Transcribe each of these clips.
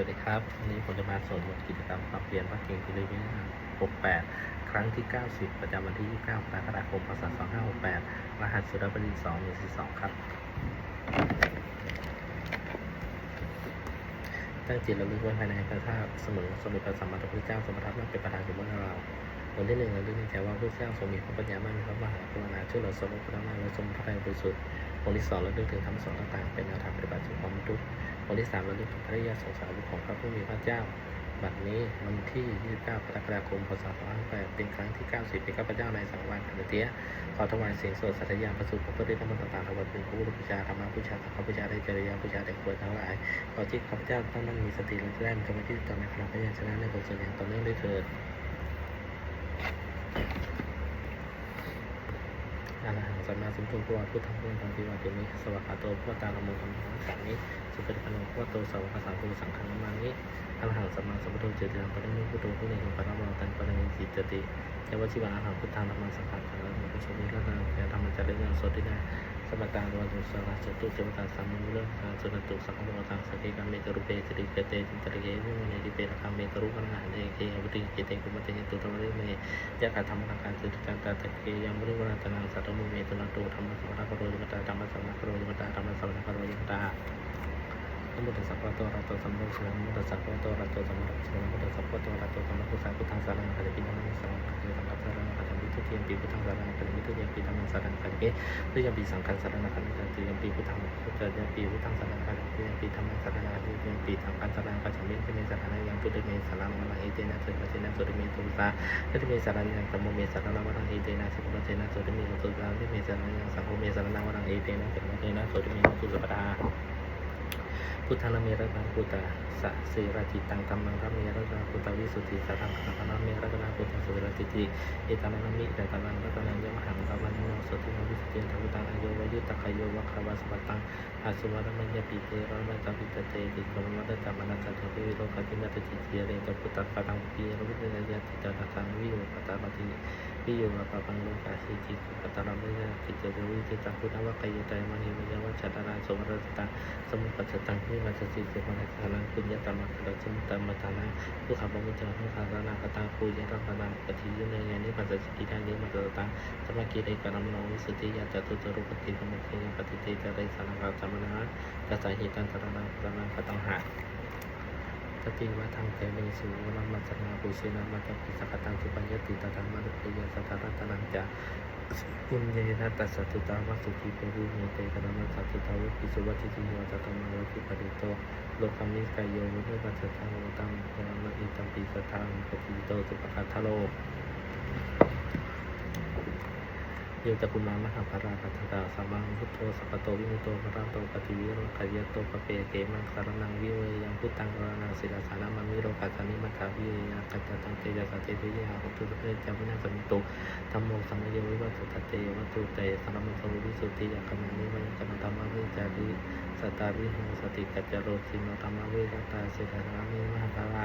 วัสดีครับวันนี้ผมจะมาส่วนบทกิจกรรมปรับเปลี่ยนพระเก่งพิริยา68 ครั้งที่ 90 ประจำวันที่ 29กรกฎาคมพศ2568 รหัสสุรบดิน2 1 4 2 ครับ ตั้งจิตระลึกไว้ภายในพระธาตุเสมอสมเด็จพระสัมมาสัมพุทธเจ้าทรงประทับนั่งเป็นประธานอยู่เมื่อเราคนที่หนึ่งระลึกในใจว่าพระเจ้าทรงมีพระปัญญามากมีพระมหากรุณาช่วยเหลือสมรระมากและทรงพระทัยบริสุทธิ์องคนที่สองระลึกถึงธรรมสอนต่างๆ เป็นแนวทางปฏิบัติสู่ความบรร ลุคนที่สามระลึกถึงพระริยสงสารของพระผู้มีพระเจ้า บัดนี้วันที่ 29กรกฎาคมพศ2568เป็นครั้งที่ 90เป็นข้าพเจ้าในสังวาสกันเตียขอถวายเสียงสวดสัตยาประสูติพระพุทธธรรมต่างๆถวายเป็นผู้บูชาธรรมบูชาสังฆบูชาได้เจริยาบูชาได้ควรทั้งหลาย ขอจิตข้าพเจ้าตั้งมั่นมีสติและแรงจงมาที่ต่อในคณะพระยัญชนะในบทสวดอย่างต่อเนื่องด้วยเถิดอาหังสัมมาสัมพุทโธพุทธังพุทธังปิวาติมิสวากขาโตพุทธาละโมธัมมังสังนิ สุปฏิปันโนพุทโตสาวกสังโฆสังฆนามานิอาหังสัมมาสัมพุทโธเจติยังปะริมิพุทโธผู้ในของปะระวาตันปะริมิจิตติยาวชิวะอาหังพุทธังธรรมังสังฆังสังฆังพุทโธมิละนังแก่ธรรมจักรย์ยังสดที่นาสมตาวันตุสาราจตุเจวตาสัมมุลตารสุนตุสังฆโมตังสกิกัมเมกรุเปติริเกเตจินตริเกวิมุนีดิเปรคัมเมกรุปังหาเดเกอวุติเกเตกุมเตตุตวริเมยะถาธรรมนังการจิตการตาตะเกยังบริวนาตนังสัตตมุเมตุนันโตธรรมสัมมาคโรยมตาธรรมสัมมาคโรยมตาธรรมสัมมาคโรยมตา มุทสัพพะโตระโตสัมโมชนะมุตสัพพะโตระโตสัมโมชนะมุตสัพพะโตระโตสัมโมชนะพุทธังสารังคัจปินังสังคัจปินังสารังคัจปิทุติยมปีพุทธังสารังคัจปิทุติยมปีธรรมังสารังคัจปิทุติยมปีสังฆังสารังคัจปิทุติยมปีพุทธังพุทธยมปีพุทธังสารังคัจปิยมปีธรรมังสารังคัจปิยมปีสังฆังสารังคัจปิทุติยมสารังยังพุทธเมสารังมะเอเตนะสุตเตนะสุตเมตุสาทัตติเมสารัญญังสัมโมเมสารังวรังเอเตนะสิกขเตนะโสติเมสุสานิเมสารัญญังสัมโมเมสารังวรังเอเตนะสิกขเตนะโสติเมสุสัปปะ พุทธะเมระตังพุทธะสะเสราจิตังธรรมังระเมระตังพุทธวิสุทธิสัทังขังนะเมระตังพุทธสุรติติเอตังนามิแต่ตังรัตนังยมหังตวันโนสุตินวิสุทธิธรรมตังอโยวายุตตะคโยวะคาวาสปัตตังอาสุวรมัญญปิเตระมัตตปิตเตติกรมัตตะมานัสสัตติโลกตินัตติเจเรตพุทธปตังปีรวิเนยติตาตังวิโยปตาปติ วิโยปะปังโลกาสิจิตปตระมิยากิจเจวิจิตังพุทธวะกายใจมณีวิยวัชตราสมรสตังสมุปัสสตังพิมัสสิเสมนัสสนังปุญญตมัคคะสมุตมัตานังทุกขบุญจาทุขานาคตังปุญญรัตนังปฏิยุเนยานิปัสสิกิทังนิมัสสตังสมกิริกรมโนวิสุทธิยาจตุตรุปติธรรมเทยปฏิเตจเรสานังกัจมนะกัจจหิตันตระนังตระนังกตังหา ติวัฒังเตมิสุวรมัสนาปุชินามัตตปิสกตังสุปัญญติตตังมนุปยสัทธารัตนังจะปุญเยนะตัสสตุตาวัสุขีเปรุเมเตกรมัสสะตุตาวิปิสุวัติจิโยตตมาวะคิปริโตโลกามิกายโยวิเนปัสสะทังโอตังยามะอิตัมปิสทังปฏิโตสุปะคัทโล โยจะกุมารมหาภาราคัตตาสามังพุทโธสัพพโตวิมุตโตพระโตปฏิวิโรขยโตปเปเกมังสารนังวิเวยังพุทธังกรณังศิลาสานามังวิโรกัจจานิมัทธาวิเยยังกัจจตังเตยะสเตเตยะหุตุสเพจาวินาสมิตุธรรมโมสัมโยวิวัตตเตวัตุเตสารมังโสวิสุทธิยากัมมิวัยกัมธรรมวิจาริสตาริโหสติกัจจโรติโนธรรมวิรตตาเสดานามิมหาภาระ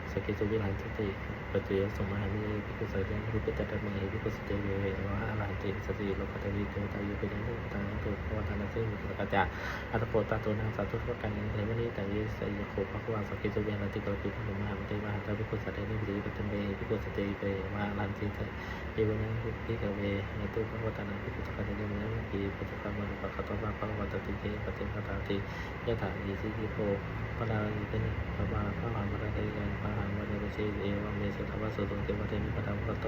กิจุวิหารสติปฏิยสมหามิภิกขุสัจยังภิกขุจัตตมหิภิกขุสเตเววะอรหันติสติโลกัตติเทวตายุปิยังทุตังตุภวตานาสิมุตกะจาอัตโปตาตุนังสัตตุทกันเทวนิตังยิสัยโคภควาสกิจุวิหารติกรปิภุมหามเตมหาตาภิกขุสัตเนิภิปตัมเบภิกขุสเตเววะอรหันติเอวนังภิกขเวเหตุภวตานังภิกขุสักกันเดมนังภิปุตตะมะปะคตวะภวตติเตปฏิปตาติยะถาอิสิกิโภพระดาอิเป็นพระบาพระหามรดายันพระหามรดาเชเอวเมสุทวสุตุเทวเทนิปตังพระโต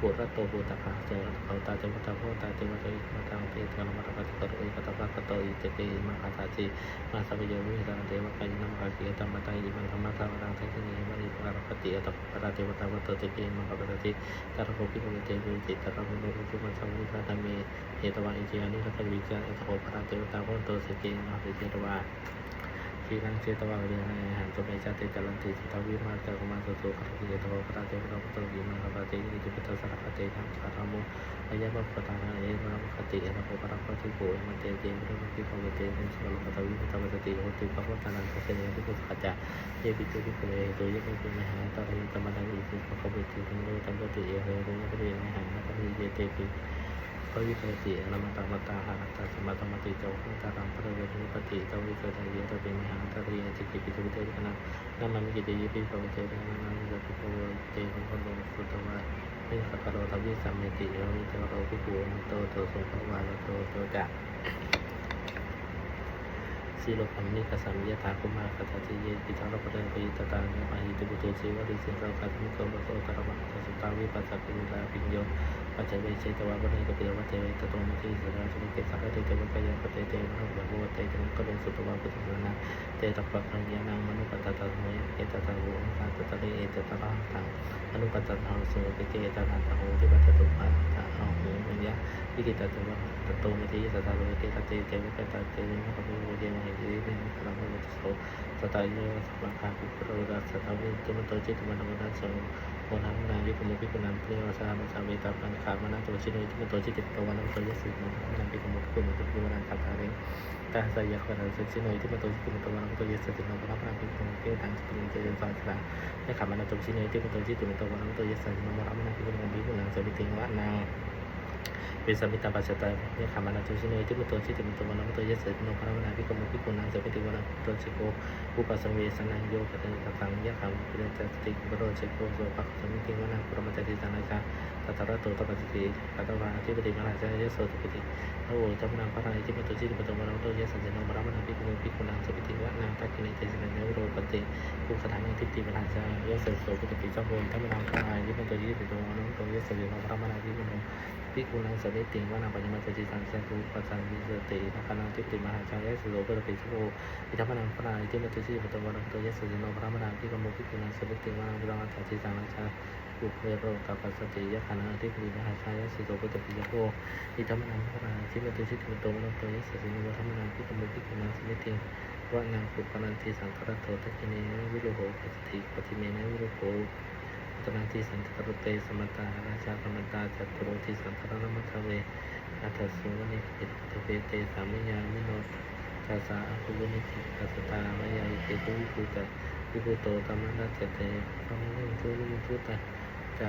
ปุระโตปุตตะขาเจเขาตาเจวัตตาโพตาเจวัตติปตังเตตระมัตตะกะโตอิกัตะปะกะโตอิเตเปมังคาตาจิมาสัพโยวิสังเทวะกายนัมกากิยตัมมะตังอิมังธรรมะธรรมะตังทัศนีมณีปะระปฏิอัตปะระเทวตาวะโตเตเปมังคาปะติตาระโภปิโกเตวิจิตาระโภโนอุปมัสสะวิภัตเมเอตวะอิจิอานิรัตวิจารอัตโภปะระเทวตาวะโตเสเกมหาเทวะ ทีนังเจตวาเรียนในหันตุเมจติจลันติจิตวิมาเจกุมาสุสุขติเจตวะปราเจวะปตวิมาปติอิจิปิตสารคติทังสารามุอายะปปตานาเอวะคติเอตโพปะระปติโกมันเตเจมิรุปิภวเตเป็นสมปตวิปตวติโหติภวตานังเสเนติปุขจัเยปิตุปิโกเอตุยะปิมหาตระยตมันอิจิภวติตุโนตัมปติเอเรโรยะปิมหาตระยเตปิ พระวิเศษติอรมตามตาหาตัสมาตมติเจ้าตารังพระเวทิปติเจ้าวิเศษเยตเป็นมหาตรีจิกิปิตุวิเตนะนามันกิติยิปิปวเตนะนามันยปิปวเตนะคนลสุตวะนิสักโรทวิสัมเมติโยวิเตโรภิกุโตโตสุภวาโตโตจะสีโลปัมนิกสัมยถาคุมาคตาจิเยปิทารปะเรนปิตตาเนปะหิติบุตุสีวะริสิสังกัสมิโกโลโตตระมัตสุตาวิปัสสะปิลาปิญโย ปัจจัยเวเชตวะวันนี้ก็เปียวัตเตเวตโตมิติสระสุเกสังเตเตวะกายปเตเตมะหุบะโวเตเตมะกะเรสุตวะพุทธสนะเตตปปะกัญญานังมนุปัตตะโมยเอตตะโวองคาตตะเลเอตตะระหังมนุปัตตะทังโสติเกตะนันตะโหติปัตตะตุปะตะเอาหูวิญญาวิกิตตะวะตะโตมิติสตะโลเตตะเตเตวะกตะเตมะกะโวเยมะหิริเตมะกะระโมะโสสตายโยสัพพะปิโรดัสสะทวิตุมะโตจิตมะนะมะนะโส โมนังนาวิกมุปิกุนันเทวสามัสาเวตาปันขามานาตัวชิโนทิมตัวชิติตะวันนันตัวยัสสิมนันปิกมุปิกุมุปิกุนันขับทาเรงตาสายยักษ์นันสิโนทิมตัวชิติตะวันนันตัวยัสสิมนันพระปิกมุปิกุนันจิติเจริญสาสละในขามานาตัวชิโนทิมตัวชิติตะวันนันตัวยัสสิมนันพระปิกมุปิกุนันสวิติงวะนาง เป็นสมิตาปัจจตาเนี่ยขามานาตุชิโนที่มุตโตชิติมุตโตวันมุตโตยัสสิโนภรวนาภิกมุภิกุณังสมิติวันโตชิโกอุปสังเวสนังโยกตังตังยะขังปิเรจติบโรชิโกโสปักสมิติวันปรมัจติสานาชาตัตระโตตปัจจิติปัตวาทิปติมหาจายโสติปติโอจัมนังพระราชิมุตโตชิติมุตโตวันมุตโตยัสสิโนภรวนาภิกมุภิกุณังสมิติวันตักินิเตสินันโรปติอุคถานังทิฏฐิมาจายโสโสปิติจัมโพธัมมังพระราชิมุตโตชิติมุตโตวันมุตโตยัสสิโนภรวนาภิกมุ ภิกขุนังสเวติงวานาปัญญมัจจิตังสังคุปัจจังวิสติทัคะนังทิฏฐิมหาชายสุโลปะปิสุโภอิทัพนังปราอิติมัจจิปตวันตุยสสิโนพระมนาภิกมุภิกขุนังสเวติงวานาปัญญมัจจิตังสังคุเวโรตัปัสสติยะคะนังทิฏฐิมหาชายสุโลปะปิสุโภอิทัพนังปราอิติมัจจิปตวันตุยสสิโนพระมนาภิกมุภิกขุนังสเวติงวานังปุปนันติสังครโตตะกิเนวิโรโหปัจจิปฏิเมนะวิโรโห ตนังที่สันตรุเตสมตาราชาธรรมตาจัตุโรทิสันตรนมัทเวอัตสุวนิพิตเวเตสามิยามิโนทัสสะอภุวนิพิตัสตามายาอิเตตุวิภูตะวิภูโตตัมมันาเจเตพระมุทุวิภูตะจะ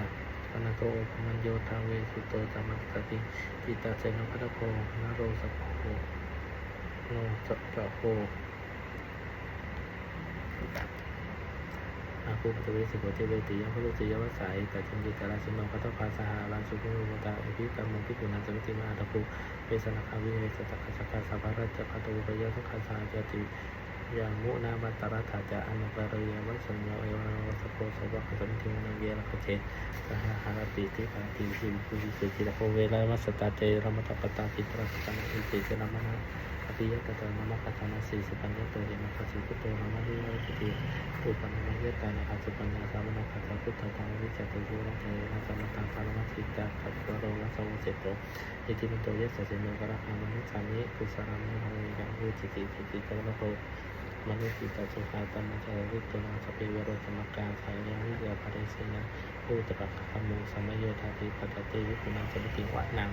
ปนโกปมันโยทาเวสุโตตัมมัตติปิตาเจนพัตโกนโรสโกโนสัจโก อาคูปตเวสิโกเทเวติยังพลุติยวสายแต่จินดิตาราชินโนพัตภาสหาราชุกุมุตาอภิกรรมพิกุณัสมิติมาตะภูเวสนาคาวิเวสตะคัสกาสัพพะรัจพัตอุปยสุขัสสาจติยามุนาบัตระถาจาอนุปารยวัสัญญาเอวาวัสโกสวะคสมิติมานาเยระคเชสหหารติติปาติสิวิปุสิจิตโพเวลามัสตาเตรมตปตาปิตระสตานิเตเจนามนา อภิยกตนามกัตนาสีสุปัญญโตเยนะคัสสิกุโตนามาลิโนติติอุปนัญญาตานาคาสุปัญญาสามนาคาสัพพุทธธรรมวิจตุโยนะเทนะสมตังสารมัติตาขัดกโรนะสมุเสโตอิติมิโตยสสะเสโนกระหังมนุสามิกุสารามิหังยังวิจิติจิติตระโพมนุสิตาสุขาตมมัจจวิตุนาสเปวโรสมกาสายยังวิยาภริเสนะภูตระขมุสมัยโยธาติปตติวิปุนังสมิติวะนัง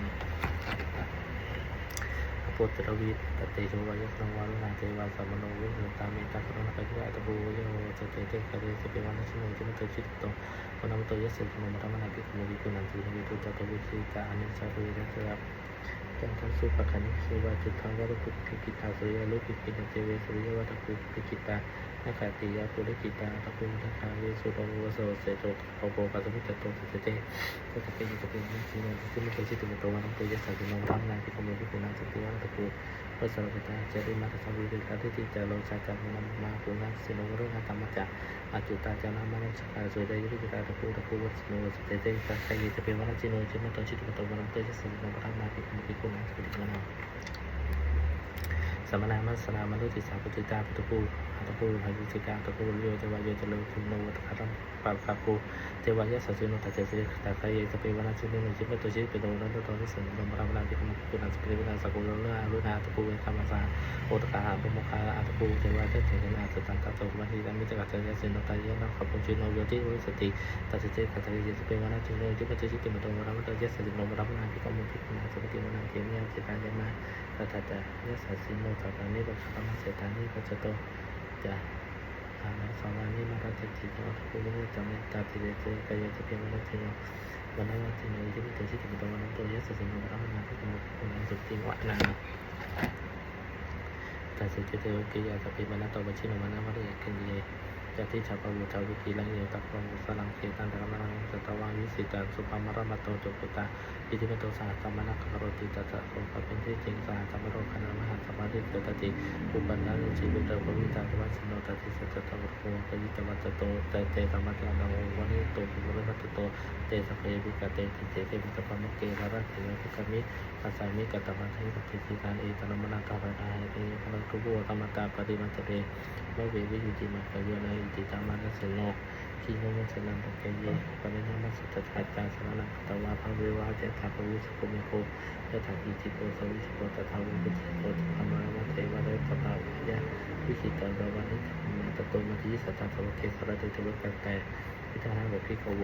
พุทธวิทตเตโชวายสังวาลนาเทวาสัมโนวิสุตาเมตตากรุณาภิวาตบูโยสเตเตคาเรสเปวันชิโนจิมตชิตโตวันมโตยสสิโนมรมนาภิกขุวิกุนันติวิตุตโตวิสิกาอนิจจารุยะสระจันทสุปะคันิสุวาจุทังวรุปิกิตาสุยาลุปิกินเจเวสุริยวัตถุปิกิตา นาคาติยาปุริกิตาตะคุณทักคาเวสุตังวโสเสโตโอโกกาตุมิจโตเสเตก็จะเป็นจะเป็นนิสิโนที่ไม่เคยชิตุมงตัวันตัวยศสัจโนทำนานที่โมยที่คุณนางสติวังตะกูพระสารพิตาจะได้มาทำวิริยะที่จะลงชาการนมาปุณนางสิโนโรุนาธรรมจักอจุตาจานามานังสกาสุดายุริกิตาตะกูตะกูวัสโนเสเตก็ใครจะเป็นวันจิโนจะมต้พิดถึงตัวนั้นตัวยศสัจโนทำนายที่ขโมยที่คุณนางสติวังสมนามัสนามันตุติสาปตุตาปตุภู อัตภูหันติสิกาตะภูโยเจวายโยเจโลคุโนวัตคารัมปาคาภูเทวายะสัจจโนตัจเจสิตาคายสเปวนาจิเนโนจิปตุจิเปโดนันตโตนิสันนมรามนาภิกมุกุนัสเปวินาสกุลโลนาลุนาตะภูเวคามาสาโอตกาหาปมุคาอัตภูเทวายะเทนาสตังตะโตวันทิตามิจกัจจสินโนตายะนาขปุจิโนโยติวิสติตัจเจตัจเจสเปวนาจิโนจิปตุจิเปโดรามตยะสัจจิโนมรามนาภิกมุกุนัสเปวินาเทมิยจิตายะมาตถาตายะสัสสิโนตตานิปัสสะมัสเสตานิปัจจโต จะอานาสมานิมาราติติโนทุณไม่จำเป็นตาติเรเจกายะจะเพียงวันติโนวันนวันติโนอิติมิโตชิติมิโตวันนโตยศสัสสิโนพรามนาภิกมุคุณันสุติวะนาตัสสิเตโอกิยาสัพพิมานาโตวชิโนมานามาริยกินเย จติชาปวุชาวิกิลังเยตัปปะมุสลังเกตันตะมังสตวังวิสิตังสุปามรมตโตจุปตาอิติปิโตสหัสมณคารติตัสสะโสภเป็นที่จริงสหัสมโรคณะมหาสมาธิเกิดติอุปันนานุชีวิตเตปวิตาวัสโนตัสสิสัจตวะโภปยิตวัตโตเตเตธรรมะตานังวันิโตภุริมัตโตเตสเพวิกเตติเตเตวิตปมเกระระเถระภิกขมิปัสสามิกตมัทหิปฏิสิการเอตนมนาคาราอาเตพลังทุบุธรรมตาปฏิมัตเตโมเววิยุติมัคคโยนาอิติตามานัสสโนที่โนมัสนังตะเกเยปรินามัสสตถาจาสารังตวาพังเววาเจตาภวิสุโกเมโกเจตาอิจิโกสวิสุโกตถาวิปุจิโกธรรมะมัเทวะเรตตาวิยะวิชิตาวานิธรรมตโตมัติสัตตาทวเกสระเตตวะกะแกพิทาหะเวพิกโว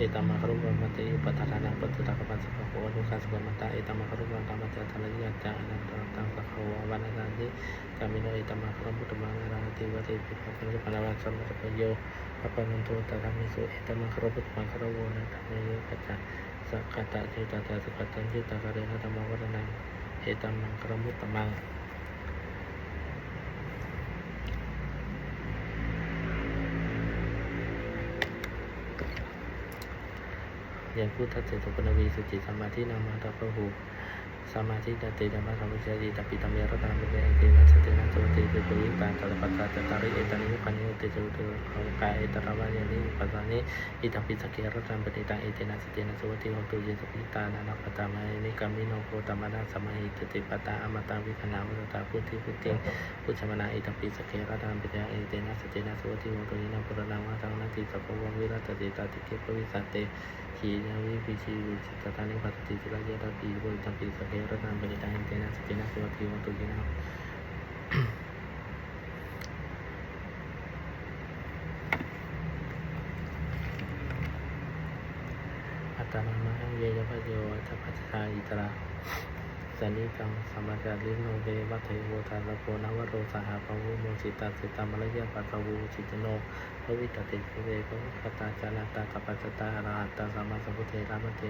เอตามะคารุปัมมติอุปทานานังปฏิตะกปัสสะโหนุขัสสะมัตตาเอตามะคารุปัมมติทัลยิยัจจานันตตังสักวะวานานิกามิโนเอตามะครุปุตตมังราติวะติปิปะนิปนาวัสสัมัตตโยปะปันโตตะรามิสุเอตามะครุปุตตมังคารุโวนะตังเยกัจจสักกะตะเจตตะสักกะตังเจตตะกะเรนะธรรมวัฒนังเอตามะครุปุตตมัง ยังพุทธเจตุปนวีสุจิสมาธินามาตาพหูสมาธิตติธรรมสัมปชัญญะตัปิตัมยรตามเมเอเตนะสตินะสวัติเปปุริตาตระปัสสะจตาริเอตานิยุคันยุติจุตุของกายเอตระวายานิปัสสานิอิตัมปิสเกรตัมปฏิตังเอเตนะสตินะสวัติโหตุเยสปิตานานาปตามานิกามิโนโคตมานาสมาหิตติปตาอมตาวิคณามุตตาพุทธิพุทธิพุทธมนาอิตัมปิสเกรตัมปฏิตังเอเตนะสตินะสวัติโหตุยินาปุรณาวาตังนาติสัพพวงวิรัตติตาติเกปวิสัตเต ขีนาวิปิชีวิจิตตานิปัตติจิรายะตติโวตัมปิสเกรตัมปณิตั งเตนะสตินะสวัสดิวันตุกินาอัตตนามาอิตระสนิกังสมัจาริโนเววัตเทโวทารโกนวโรสหภวุโมจิตาสิตามรยะปัตวูจิตโนพระวิตติเวโกคตาจานาตากัปปัจจตารหัตาสมาสมุเทระมเต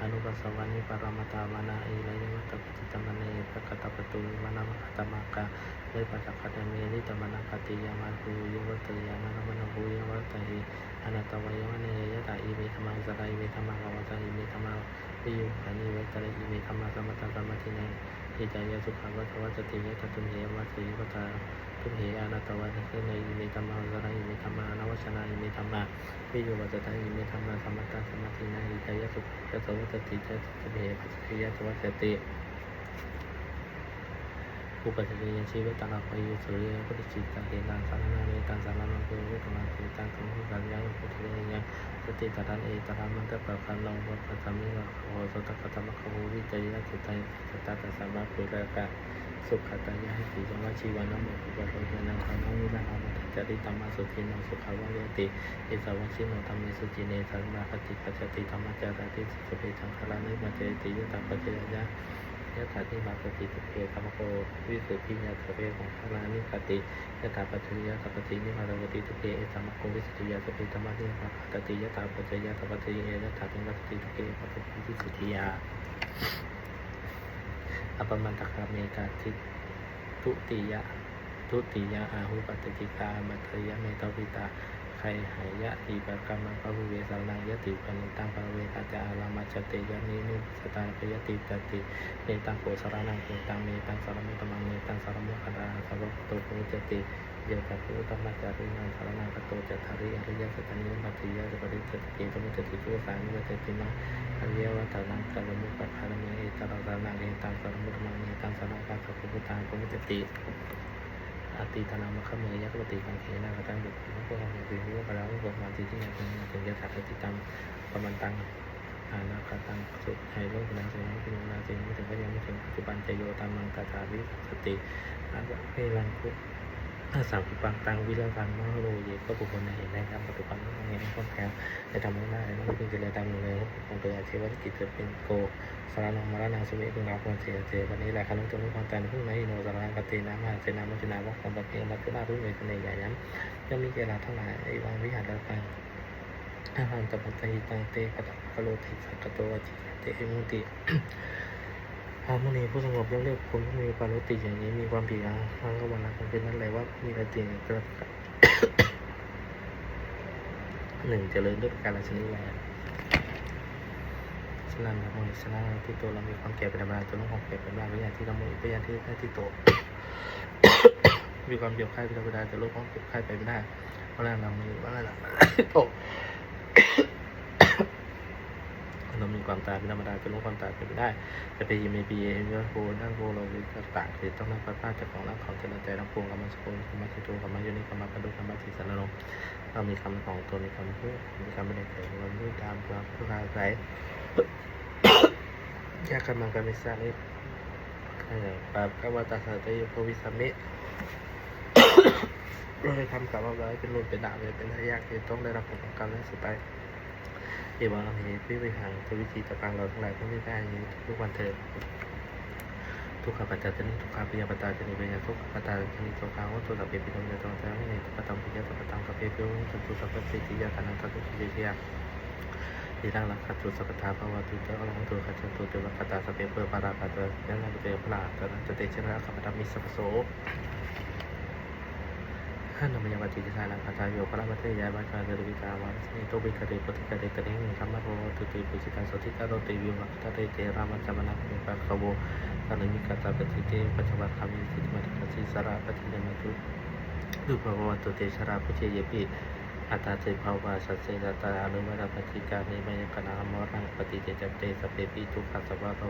อนุปัสสวานิปารมตามานาอิระยมัตตปจิตมเนปะกตปตุมานามะตมากาเวปัสสะคตเมนิตมะนาคติยามาภูยวัตยามานามะภูยวัตหิอนัตตวายมเนยตาอิเมธมังสกายเมธมังอวัตอิเมธมัง ติโยุขานิเวตระอิเมธรรมังสมตตสมตินังอิจายสุขาวัฏวัตติยะตตุเมวัตถิวัตาทุกเหอานาตวัตเนอิเมธรรมะสระอิเมธรรมะนวชนาอิเมธรรมะวิโยวัจตาอิเมธรรมะสมัตตาสมาธินาอิจายสุขะสวัตติจะสเมปัจจยะสวัตติ อุปจัจยชีวตานาภยุสุริยพุทธจิตตังเกตังสารนาเมตังสารนังโกวิตมังเกตังสมุสัญญาพุทธเรยังสติตรันเอตระมันตะปะคันลงวัปะตมิวะโหสตกตมะขวิจยะจิตังสตตะสัมมาปุระกะสุขตายะให้สีจังว่าชีวานะโมกุปะโรยนังธรรมวินาหมัจจริตัมมาสุทินังสุขาวายติเอสาวชิโนธรรมิสุจิเนสัมมาคติปัจจติธรรมจารติสุเปจังคารานิมัจเจติยตาปัจจยะ ยะถาทิมาปฏิทุเพธรรมโกวิสุทธิยาสเปของพระรานิคติยะถาปัจจยะสัพพินิมาปฏิทุเพเอธรรมโกวิสุทธิยาสเปธรรมะนิมาปฏิยะถาปัจจยะสัพพิเอยะถาทิมาปฏิทุเพปฏิวิสุทธิยาอปมันตคาเมกาทิทุติยะทุติยะอาหุปฏิจิกามัตยะเมตวิตา ใครหายะติปะกรรมปะภูเวสานังยะติปนิตังปะเวตาจาอารามาจเตยะนินุสตานปยติตติเมตังโกสารนังเมตังเมตังสารมุตมังเมตังสารมุขดาสารโตโกจติเยตัพุตตมัจารินังสารนังกโตจัตถาริอริยสัจนิมัติยะปริจติตมุจติจุสานิวัจติมังอริยวัตนังกะมุปัฏฐานเมเอตระสารนังเอตังสารมุตมังเมตังสารกัสสะพุทธังปุจติ อติธนามะขเมยักปฏิกังเขนากตังบุตรพวกเราเนี่ยเป็นผู้กระลาผู้ประมาที่ที่ยังเป็นถึงจะถักติตังประมาณตังอานาคตังสุดให้โลกนั้นสิ่งนั้นเป็นนาสิ่งไม่ถึงก็ยังไม่ถึงปัจจุบันจโยตามังตาตาวิสติอาจจะให้รังคุ อาสามปังตังวิเลกังมโลเยก็บุคคลในเห็นในธรรมปัจจุบันนั้นเห็นข้อแท้ในธรรมะน้าในนั้นเป็นเจริญตามเลยคงเป็นอาชีวกิจจะเป็นโกสารนมรณะสุเวกุณาควรเสียเจวันนี้แหละคำนึกถึงความตายพุ่งในอินโนสารนังกตินามาเจนามุจนาวัคของบัพเพมัจจุนารุ่งเวทเนยใหญ่ย้ำย่อมมีเกลาทั้งหลายไอวังวิหารการอาหารตะปัตติตังเตกะตะกะโลติสักกะโตวจิเตเอมุติ อามุนีผู้สงบย่อมเรียกคนผู้มีความรู้ติอย่างนี้มีความผิดอะทั้งวันนั้นเป็นนั่นแหละว่ามีอะไรติกระหนึ่งเจริญด้วยการละชนิดแหวนสลันนะโมนิสลาที่ตัวเรามีความแก่เป็นธรรมดาตัวน้องของแก่เป็นบ้าวิญญาณที่เราโมวิญญาณที่ได้ที่โตมีความเจ็บไข้เป็นธรรมดาแต่โรคของเจ็บไข้ไปไม่ได้เพราะแรงเรามีว่าอะไรโต เรามี ความตายเป็นธรรมดาจะรู้ความตายเป็นไม่ได้แต่ไปยิมเมปีเอ็มยอดโคนั่งโคเราวิต่างคือต้องนั่งพัดผ้าจากของรักของเจริญใจทั้งปวงกรรมสกุลกรรมสิทูกรรมโยนิกรรมปันดุกรรมติสันนรงเรามีคำของตัวมีคำเพูดมีคำเป็นเอกเราไม่ตามความผู้ค้าใช้ยากัมังกามิสามิปาบกวตาสาตยโพวิสามิเราได้ทำกรรมเอาไว้เป็นรุ่นเป็นดาบเลยเป็นทายาทที่ต้องได้รับผลของกรรมและสุดไป เอวังเหตุวิวิหังทวิธีตะปังเราทั้งหลายต้องได้ได้นี้ทุกวันเถิดทุกขปัจจานิทุกขปิยปัจจานิเวนะทุกขปัจจานิโสกาวัตถุสัพเพปิโนยะตองแท้ไม่ในทุกขตังปิยะสัพพตังสัพเพปิโนสัพพุสัพพสิทธิยะธนังทัตตุสิเชียทีรังรักขัดตุสกทาภาวะตุเตอรังตุขัจตุเตวคตาสัพเปเปอร์ปาราปาเตยันนันเตพลาตนันเตเชนะขัปดามิสปโส นนมยาวัติจานังคาทายโยพระมัตยายวัชาเดวิกาวาสนิโตวิคเดปติคเดตเรงธรรมโรตุติปุจิตาสติกาโรติวิวัตาเตเตรามัจจมนักเป็นปะขโวตันมิกาตาปฏิเตปัจจวัตคามิสิทธิมัติกัสิสระปฏิเนมตุดุภวตุเตชราปุเจยปิอัตตาเจภาวาสัจเจตตาอนุมารปฏิการนิมยกนามรังปฏิเจจเตสเปปิทุกขสัพพะโร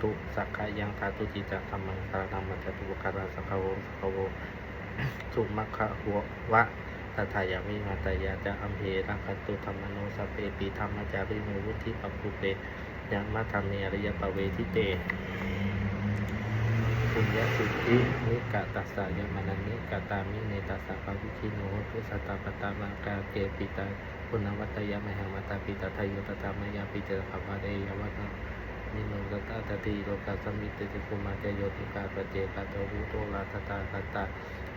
ตุสักกายังทาตุจิจักธรรมังสารนังมัจตุปการาสังฆโวสังฆโว สุมัคคะหัววะตถายามิมาตายาจะอัมเพรังคตุธรรมโนสเปปิธรรมจาริโนวุธิปัปปุเปยังมัธรรมเนอริยปเวทิเตปุญญสุทธินิกะตัสสะยมานันนิกะตามิเนตัสสะภาวิคิโนทุสตาปตามังกาเกปิตาปุณวัตยามหังมาตาปิตาทายโยตตามายาปิเจภาวะเดยวัตนิโนตตาตติโลกาสมิตติคุมาเจโยติกาปเจกาโตวุโตลาตตาตตา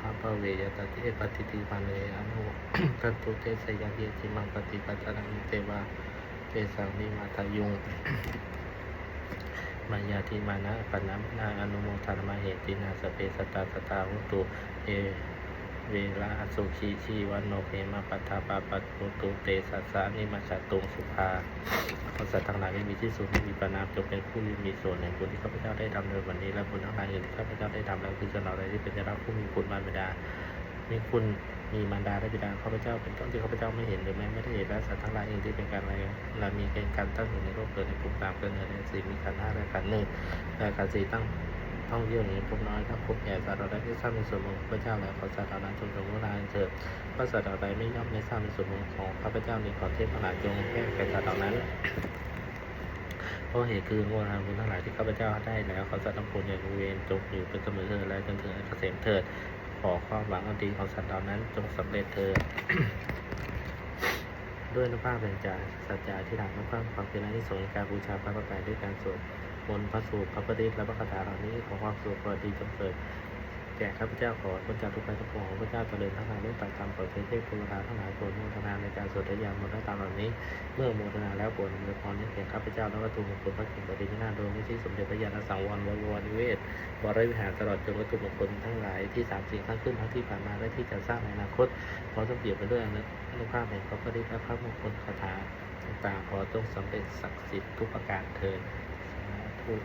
าภเวยตติเอปฏิติปันเนอนุกันตุเตสยาเยจิมังปฏิปัตตังเตวาเตสังนิมาตายุงมายาทิมานะปนัมนาอนุโมทนามาเหตินาสเปสตตาสตาหุตุเอ เวลาสุขีชีวันโนเภมาปัฏฐาปาปัตุตุเตสัสสานิมาชาตุงสุภาขอสัตว์ทั้งหลายไม่มีที่สุดไม่มีประนามจงเป็นผู้มีส่วนในบุญที่ข้าพเจ้าได้ทำในวันนี้และบุญทั้งหลายอื่นที่ข้าพเจ้าได้ทำแล้วคือสนองใดที่เป็นเจ้าผู้มีคุณมารดามีคุณมีมารดาและบิดาข้าพเจ้าเป็นต้นที่ข้าพเจ้าไม่เห็นหรือแม้ไม่ได้เห็นและสัตว์ทั้งหลายอื่นที่เป็นการอะไรและมีเกณฑ์การตั้งอยู่ในโลกเกิดในภูมิตามเกิดในสี่มีขันห้าและขันหนึ่งและขันสี่ตั้ง ท่องเที่ยวนภูมิน้อยถ้าพบแก่สัตว์เราได้ที่สร้างในส่วนของข้าพเจ้าแล้วขอสัตว์เหล่านั้นจงสมบูรณ์เถิดเพราะสัตว์เหล่าใดไม่ย่อมในสร้างในส่วนของข้าพเจ้านี้ขอเทพทั้งหลายจงแก้แก่สัตว์เหล่านั้นเพราะเหตุคือโมทานบุญทั้งหลายที่ข้าพเจ้าได้แล้วขอสัตว์ทั้งปวงอย่ารู้เวรจงอยู่เป็นเสมอเถิดและจนถึงเกษมเถิด ขอความหวังอันดีของสัตว์เหล่านั้นจงสำเร็จเถิดด้วยนุภาพแห่งใจสัจจะที่หลังนุภาพความเป็นอนิสงส์การบูชาพระประกายด้วยการสวด มนต์พระสูตรพระประดิษฐ์และพระคาถาเหล่านี้ขอความสุขความดีจงเกิดแก่ข้าพเจ้าขอพ้นจากทุกข์ภัยทั้ของพระเจ้าเจริญทั้งทางโลกต่างๆขอเทพเทพเทวดาทั้งหลายโปรดโมทนาในการสวดยามนต์ตามเหล่านี้ เมื่อโมทนาแล้วโปรดนำพรนี้แก่ข้าพเจ้าและวัตถุมงคลพระเก่งปฏิทินาโดยไม่ที่สมเด็จพระญาณสังวรวรวรนิเวศวรวิหารตลอดจนวัตถุมงคลทั้งหลายที่สามสิ่งทั้งขึ้นทั้งที่ผ่านมาและที่จะสร้างในอนาคตขอสมเกียรติไปด้วยอนุภาพแห่งพระปฏิและพระมงคลคาถาต่างๆขอจงสำเร็จศักดิ์สิทธิ์ทุกประการเถิด 对。